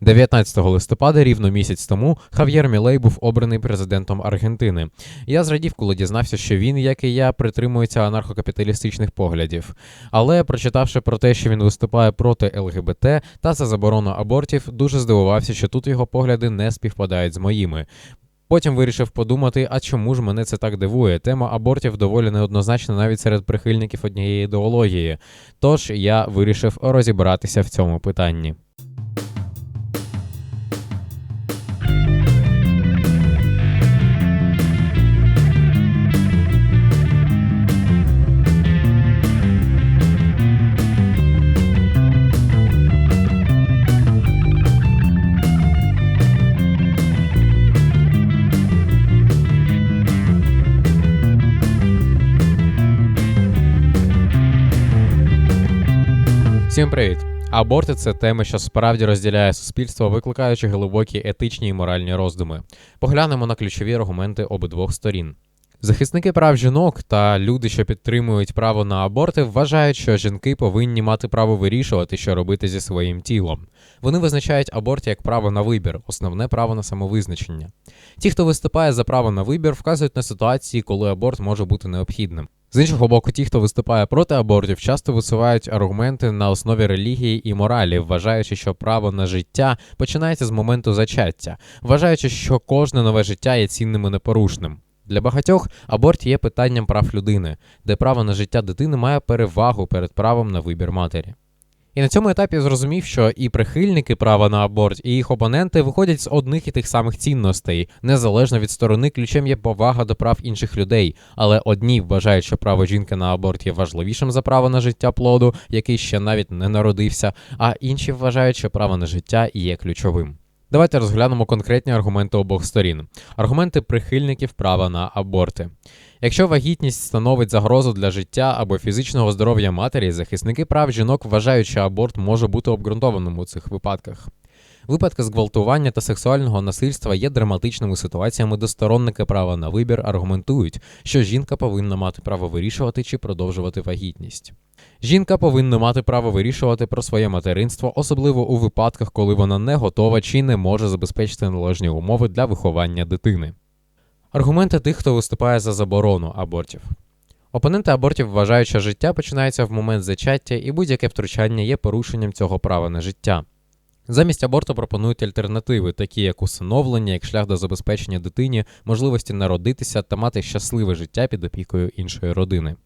19 листопада, рівно місяць тому, Хав'єр Мілей був обраний президентом Аргентини. Я зрадів, коли дізнався, що він, як і я, притримується анархокапіталістичних поглядів. Але, прочитавши про те, що він виступає проти ЛГБТ та за заборону абортів, дуже здивувався, що тут його погляди не співпадають з моїми. Потім вирішив подумати, а чому ж мене це так дивує? Тема абортів доволі неоднозначна навіть серед прихильників однієї ідеології. Тож я вирішив розібратися в цьому питанні. Всім привіт! Аборти це тема, що справді розділяє суспільство, викликаючи глибокі етичні і моральні роздуми. Поглянемо на ключові аргументи обидвох сторін. Захисники прав жінок та люди, що підтримують право на аборти, вважають, що жінки повинні мати право вирішувати, що робити зі своїм тілом. Вони визначають аборт як право на вибір, основне право на самовизначення. Ті, хто виступає за право на вибір, вказують на ситуації, коли аборт може бути необхідним. З іншого боку, ті, хто виступає проти абортів, часто висувають аргументи на основі релігії і моралі, вважаючи, що право на життя починається з моменту зачаття, вважаючи, що кожне нове життя є цінним і непорушним. Для багатьох аборт є питанням прав людини, де право на життя дитини має перевагу перед правом на вибір матері. І на цьому етапі зрозумів, що і прихильники права на аборт, і їх опоненти виходять з одних і тих самих цінностей. Незалежно від сторони, ключем є повага до прав інших людей. Але одні вважають, що право жінки на аборт є важливішим за право на життя плоду, який ще навіть не народився, а інші вважають, що право на життя є ключовим. Давайте розглянемо конкретні аргументи обох сторін. Аргументи прихильників права на аборти. Якщо вагітність становить загрозу для життя або фізичного здоров'я матері, захисники прав жінок вважають, що аборт може бути обґрунтованим у цих випадках. Випадки зґвалтування та сексуального насильства є драматичними ситуаціями, де сторонники права на вибір аргументують, що жінка повинна мати право вирішувати чи продовжувати вагітність. Жінка повинна мати право вирішувати про своє материнство, особливо у випадках, коли вона не готова чи не може забезпечити належні умови для виховання дитини. Аргументи тих, хто виступає за заборону абортів. Опоненти абортів вважають, що життя починається в момент зачаття, і будь-яке втручання є порушенням цього права на життя. Замість аборту пропонують альтернативи, такі як усиновлення, як шлях до забезпечення дитині, можливості народитися та мати щасливе життя під опікою іншої родини.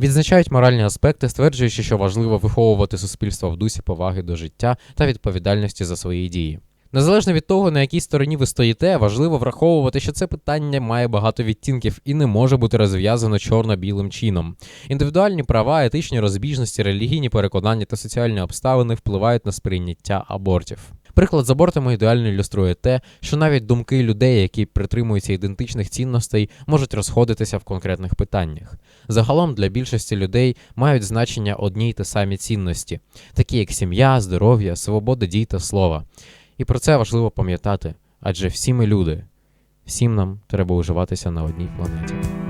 Відзначають моральні аспекти, стверджуючи, що важливо виховувати суспільство в дусі поваги до життя та відповідальності за свої дії. Незалежно від того, на якій стороні ви стоїте, важливо враховувати, що це питання має багато відтінків і не може бути розв'язано чорно-білим чином. Індивідуальні права, етичні розбіжності, релігійні переконання та соціальні обставини впливають на сприйняття абортів. Приклад з абортами ідеально ілюструє те, що навіть думки людей, які притримуються ідентичних цінностей, можуть розходитися в конкретних питаннях. Загалом для більшості людей мають значення одні й те самі цінності, такі як сім'я, здоров'я, свобода дій та слова. І про це важливо пам'ятати, адже всі ми люди, всім нам треба уживатися на одній планеті.